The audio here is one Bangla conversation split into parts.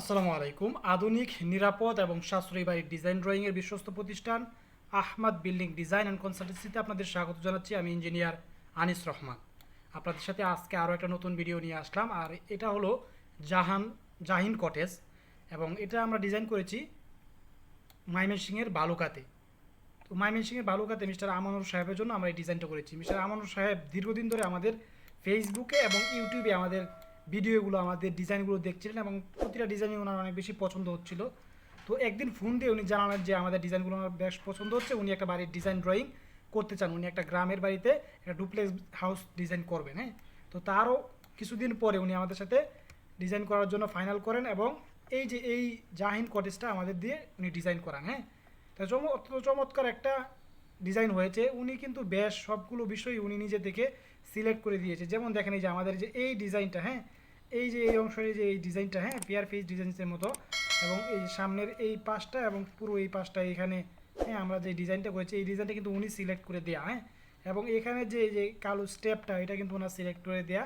আসসালামু আলাইকুম। আধুনিক, নিরাপদ এবং সাশ্রয়ী বাড়ির ডিজাইন ড্রয়িংয়ের বিশ্বস্ত প্রতিষ্ঠান আহমাদ বিল্ডিং ডিজাইন অ্যান্ড কনসালটেন্সিতে আপনাদের স্বাগত জানাচ্ছি। আমি ইঞ্জিনিয়ার আনিস রহমান। আপনাদের সাথে আজকে আরও একটা নতুন ভিডিও নিয়ে আসলাম। আর এটা হলো জাহান, জাহিন কটেজ এবং এটা আমরা ডিজাইন করেছি ময়মনসিংহের বালুকাতে। তো ময়মনসিংহের বালুকাতে মিস্টার আমানুর সাহেবের জন্য আমরা এই ডিজাইনটা করেছি। মিস্টার আমানুর সাহেব দীর্ঘদিন ধরে আমাদের ফেসবুকে এবং ইউটিউবে আমাদের ভিডিওগুলো, আমাদের ডিজাইনগুলো দেখছিলেন এবং প্রতিটা ডিজাইনই ওনার অনেক বেশি পছন্দ হচ্ছিল। তো একদিন ফোন দিয়ে উনি জানালেন যে আমাদের ডিজাইনগুলো ওনার বেশ পছন্দ হচ্ছে, উনি একটা বাড়ির ডিজাইন ড্রয়িং করতে চান। উনি একটা গ্রামের বাড়িতে একটা ডুপ্লেক্স হাউস ডিজাইন করবেন হ্যাঁ? তো তারও কিছুদিন পরে উনি আমাদের সাথে ডিজাইন করার জন্য ফাইনাল করেন এবং এই যে এই জাহিন কটেজটা আমাদের দিয়ে উনি ডিজাইন করান হ্যাঁ? তা চমৎকার একটা ডিজাইন হয়েছে। উনি কিন্তু বেশ সবগুলো বিষয় উনি নিজে থেকে সিলেক্ট করে দিয়েছে। যেমন দেখেন এই যে আমাদের যে এই ডিজাইনটা হ্যাঁ? এই যে এই অংশের যে এই ডিজাইনটা হ্যাঁ? পেয়ার ফেস ডিজাইনসের মতো। এবং এই সামনের এই পাশটা এবং পুরো এই পাশটা এখানে হ্যাঁ আমরা যে ডিজাইনটা করেছি, এই ডিজাইনটা কিন্তু উনি সিলেক্ট করে দেয়া হ্যাঁ? এবং এখানে যে যে কালো স্টেপটা, এটা কিন্তু ওনার সিলেক্ট করে দেয়া।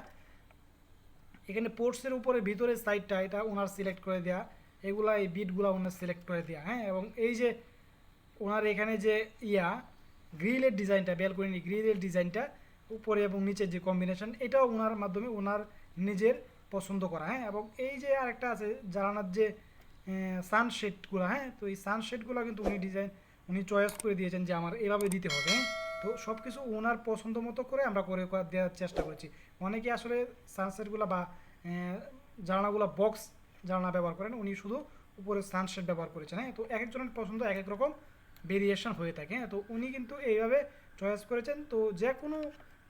এখানে পোর্টসের উপরে ভিতরের সাইডটা, এটা ওনার সিলেক্ট করে দেয়া। এগুলা, এই বিটগুলো ওনার সিলেক্ট করে দেয়া হ্যাঁ? এবং এই যে ওনার এখানে যে ইয়া, গ্রিলের ডিজাইনটা ব্যালকনি গ্রিলের ডিজাইনটা উপরে এবং নিচের যে কম্বিনেশন এটাও ওনার মাধ্যমে ওনার নিজের পছন্দ করা হ্যাঁ? এবং এই যে আরেকটা আছে জানানার যে সানশেডগুলো হ্যাঁ? তো এই সানশেডগুলো কিন্তু উনি ডিজাইন উনি চয়েস করে দিয়েছেন যে আমার এভাবে দিতে হবে হ্যাঁ? তো সব কিছু ওনার পছন্দ মতো করে আমরা করে দেওয়ার চেষ্টা করেছি। অনেকে আসলে সানসেটগুলো বা জানালাগুলো বক্স জানালা ব্যবহার করেন, উনি শুধু উপরে সানশেড ব্যবহার করেছেন হ্যাঁ? তো এক একজনের পছন্দ এক এক রকম ভেরিয়েশন হয়ে থাকে হ্যাঁ? তো উনি কিন্তু এইভাবে চয়েস করেছেন, তো যে কোনো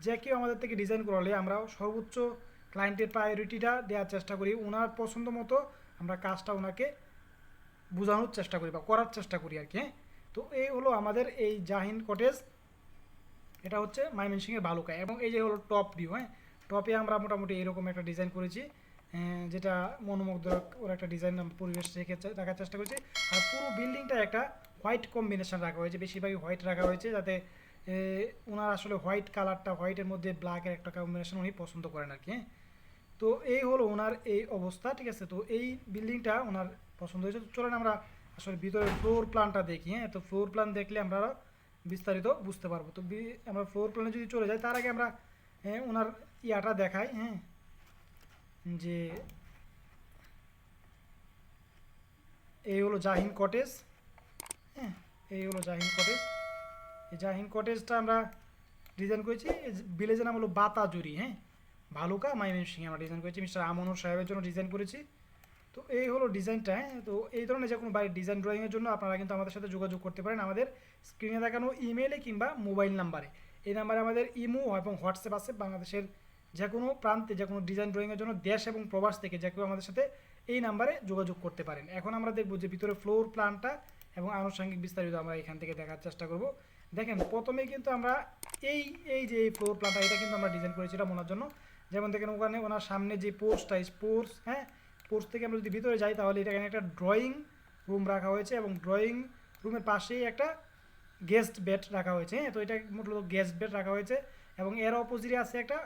যে কেউ আমাদের থেকে ডিজাইন করালে আমরা সর্বোচ্চ ক্লায়েন্টের প্রায়োরিটিটা দেওয়ার চেষ্টা করি ওনার পছন্দ মতো আমরা কাজটা ওনাকে বোঝানোর চেষ্টা করি বা করার চেষ্টা করি আর কি হ্যাঁ? তো এই হলো আমাদের এই জাহিন কটেজ এটা হচ্ছে ময়মনসিংহের বালুকা এবং এই যে হলো টপ ভিউ হ্যাঁ? টপে আমরা মোটামুটি এরকম একটা ডিজাইন করেছি যেটা মনোমুগ্ধ ওর একটা ডিজাইন পরিবেশ রেখে রাখার চেষ্টা করেছি। আর পুরো বিল্ডিংটা একটা হোয়াইট কম্বিনেশন রাখা হয়েছে, বেশিরভাগই হোয়াইট রাখা হয়েছে যাতে ওনার আসলে হোয়াইট কালারটা হোয়াইটের মধ্যে ব্ল্যাকের একটা কম্বিনেশন উনি পছন্দ করেন আর কি হ্যাঁ? তো এই হলো ওনার এই অবস্থা, ঠিক আছে? তো এই বিল্ডিংটা ওনার পছন্দ হয়েছে। তো চলেন আমরা আসলে ভিতরে ফ্লোর প্ল্যানটা দেখি হ্যাঁ? তো ফ্লোর প্ল্যান দেখলে আমরা বিস্তারিত বুঝতে পারব। তো আমরা ফ্লোর প্ল্যানে যদি চলে যাই, তার আগে আমরা হ্যাঁ ওনার ইয়াটা দেখাই হ্যাঁ? যে এই হলো জাহিন কটেজ হ্যাঁ? এই হলো জাহিন কটেজ এই জাহিন কটেজটা আমরা ডিজাইন করেছি ভিলেজের নাম হলো বাতাজুরি হ্যাঁ? ভালুকা মাইমেনসিং আমরা ডিজাইন করেছি, মিস্টার আমনুর সাহেবের জন্য ডিজাইন করেছি। তো এই হলো ডিজাইনটা হ্যাঁ? তো এই ধরনের যে কোনো বাড়ির ডিজাইন ড্রয়িংয়ের জন্য আপনারা কিন্তু আমাদের সাথে যোগাযোগ করতে পারেন। আমাদের স্ক্রিনে দেখানো ইমেলে কিংবা মোবাইল নাম্বারে এই নাম্বারে আমাদের ইমো এবং হোয়াটসঅ্যাপ আছে বাংলাদেশের যে কোনো প্রান্তে যে কোনো ডিজাইন ড্রয়িংয়ের জন্য দেশ এবং প্রবাস থেকে যে কেউ আমাদের সাথে এই নাম্বারে যোগাযোগ করতে পারেন। এখন আমরা দেখব যে ভিতরে ফ্লোর প্ল্যানটা এবং আনুষঙ্গিক বিস্তারিত আমরা এখান থেকে দেখার চেষ্টা করব। দেখেন, প্রথমে কিন্তু আমরা এই এই যে ফ্লোর প্ল্যানটা এটা কিন্তু আমরা ডিজাইন করেছিলাম ওনার জন্য। যেমন দেখেন, ওখানে ওনার সামনে যে পোর্সটা পোর্স হ্যাঁ? পোর্স থেকে আমরা যদি ভিতরে যাই, তাহলে এটা এখানে একটা ড্রয়িং রুম রাখা হয়েছে এবং ড্রয়িং রুমের পাশেই একটা গেস্ট বেড রাখা হয়েছে হ্যাঁ? তো এটা মূলত গেস্ট বেড রাখা হয়েছে এবং এর অপোজিটে আছে একটা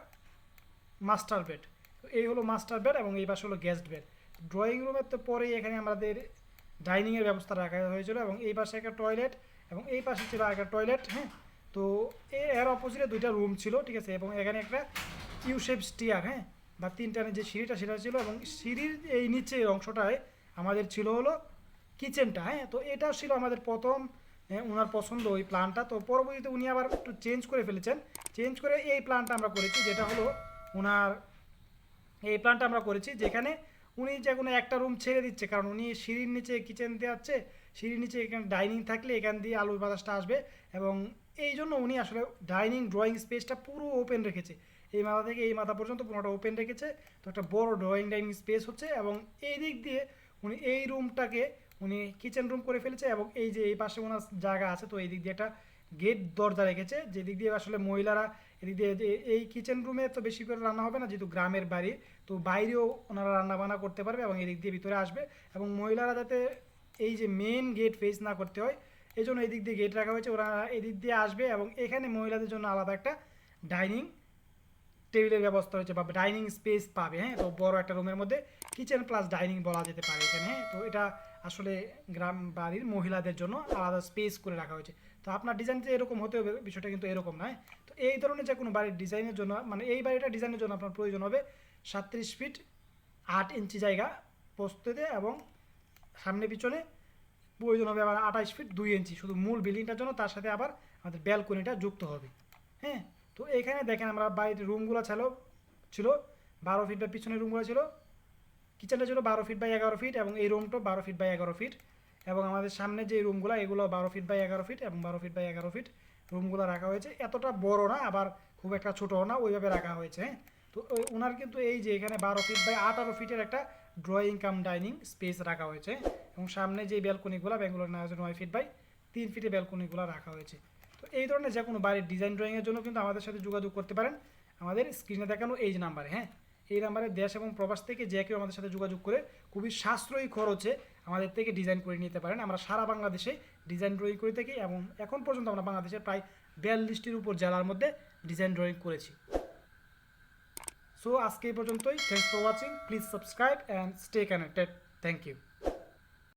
মাস্টার বেড এই হলো মাস্টার বেড এবং এই পাশে হলো গেস্ট বেড ড্রয়িং রুমের তো পরেই এখানে আমাদের ডাইনিংয়ের ব্যবস্থা রাখা হয়েছিল এবং এই পাশে একটা টয়লেট এবং এই পাশে ছিল আর একটা টয়লেট হ্যাঁ? তো এর অপোজিটে দুইটা রুম ছিল, ঠিক আছে? এবং এখানে একটা ইউ শেপ স্টিয়ার হ্যাঁ? বা তিনটানের যে সিঁড়িটা, সেটা ছিল এবং সিঁড়ির এই নিচে অংশটায় আমাদের ছিল হলো কিচেনটা হ্যাঁ? তো এটা ছিল আমাদের প্রথম ওনার পছন্দ ওই প্ল্যানটা। তো পরবর্তীতে উনি আবার একটু চেঞ্জ করে ফেলেছেন। চেঞ্জ করে এই প্ল্যানটা আমরা করেছি, যেটা হলো ওনার এই প্ল্যানটা আমরা করেছি যেখানে উনি যে কোনো একটা রুম ছেড়ে দিচ্ছে, কারণ উনি সিঁড়ির নিচে কিচেন দেওয়াচ্ছে সিঁড়ির নিচে এখানে ডাইনিং থাকলে এখান দিয়ে আলুর বাতাসটা আসবে এবং এই জন্য উনি আসলে ডাইনিং ড্রয়িং স্পেসটা পুরো ওপেন রেখেছে। এই মাথা থেকে এই মাথা পর্যন্ত পুরোটা ওপেন রেখেছে। তো একটা বড় ড্রয়িং ডাইনিং স্পেস হচ্ছে এবং এই দিক দিয়ে উনি এই রুমটাকে উনি কিচেন রুম করে ফেলেছে এবং এই যে এই পাশে ওনার জায়গা আছে, তো এই দিক দিয়ে একটা গেট দরজা রেখেছে যে দিক দিয়ে আসলে মহিলারা এদিক দিয়ে এই কিচেন রুমে তো বেশি করে রান্না হবে না, যেহেতু গ্রামের বাড়ি তো বাইরেও ওনারা রান্না বান্না করতে পারবে এবং এদিক দিয়ে ভিতরে আসবে এবং মহিলারা যাতে এই যে মেন গেট ফেস না করতে হয় এই জন্য এদিক দিয়ে গেট রাখা হয়েছে। ওরা এদিক দিয়ে আসবে এবং এখানে মহিলাদের জন্য আলাদা একটা ডাইনিং টেবিলের ব্যবস্থা হয়েছে বা ডাইনিং স্পেস পাবে হ্যাঁ? তো বড় একটা রুমের মধ্যে কিচেন প্লাস ডাইনিং বলা যেতে পারে এখানে হ্যাঁ? তো এটা আসলে গ্রাম বাড়ির মহিলাদের জন্য আলাদা স্পেস করে রাখা হয়েছে। তো আপনার ডিজাইন যে এরকম হতে হবে, বিষয়টা কিন্তু এরকম নয়। তো এই ধরনের যে কোনো বাড়ির ডিজাইনের জন্য মানে এই বাড়িটা ডিজাইনের জন্য আপনার প্রয়োজন হবে সাতত্রিশ ফিট আট ইঞ্চি জায়গা পোস্ততে এবং সামনে পিছনে প্রয়োজন হবে আবার আঠাশ ফিট দুই ইঞ্চি শুধু মূল বিল্ডিংটার জন্য, তার সাথে আবার আমাদের ব্যালকনিটা যুক্ত হবে। হ্যাঁ? তো এখানে দেখেন আমরা বাড়ির রুমগুলো ছিল ছিল, বারো ফিট বা পিছনের রুমগুলো ছিল কিচেনটা ছিল বারো ফিট বাই এগারো ফিট এবং এই রুমটা বারো ফিট বাই এগারো ফিট এবং আমাদের সামনে যে রুমগুলো, এগুলো বারো ফিট বাই এগারো ফিট এবং বারো ফিট বাই এগারো ফিট রুমগুলো রাখা হয়েছে। এতটা বড় না, আবার খুব একটা ছোটও না, ওইভাবে রাখা হয়েছে হ্যাঁ। তো ওনার কিন্তু এই যে এখানে বারো ফিট বাই আঠারো ফিটের একটা ড্রয়িং কাম ডাইনিং স্পেস রাখা হয়েছে এবং সামনে যে ব্যালকনিগুলো, ব্যাঙ্গুলোর হয়েছে নয় ফিট বাই তিন ফিটে ব্যালকনিগুলো রাখা হয়েছে। তো এই ধরনের যে কোনো বাড়ির ডিজাইন ড্রয়িংয়ের জন্য কিন্তু আমাদের সাথে যোগাযোগ করতে পারেন। আমাদের স্ক্রিনে দেখানো এই নাম্বারে হ্যাঁ। এই নাম্বারে দেশ এবং প্রবাস থেকে যে কেউ আমাদের সাথে যোগাযোগ করে খুবই সাশ্রয়ী খরচে আমাদের থেকে ডিজাইন করে নিতে পারেন। আমরা সারা বাংলাদেশে ডিজাইন ড্রয়িং করে থাকি এবং এখন পর্যন্ত আমরা বাংলাদেশের প্রায় বিয়াল্লিশটির উপর জেলার মধ্যে ডিজাইন ড্রয়িং করেছি। সো আজকে এই পর্যন্তই। Thanks for watching please subscribe and stay connected thank you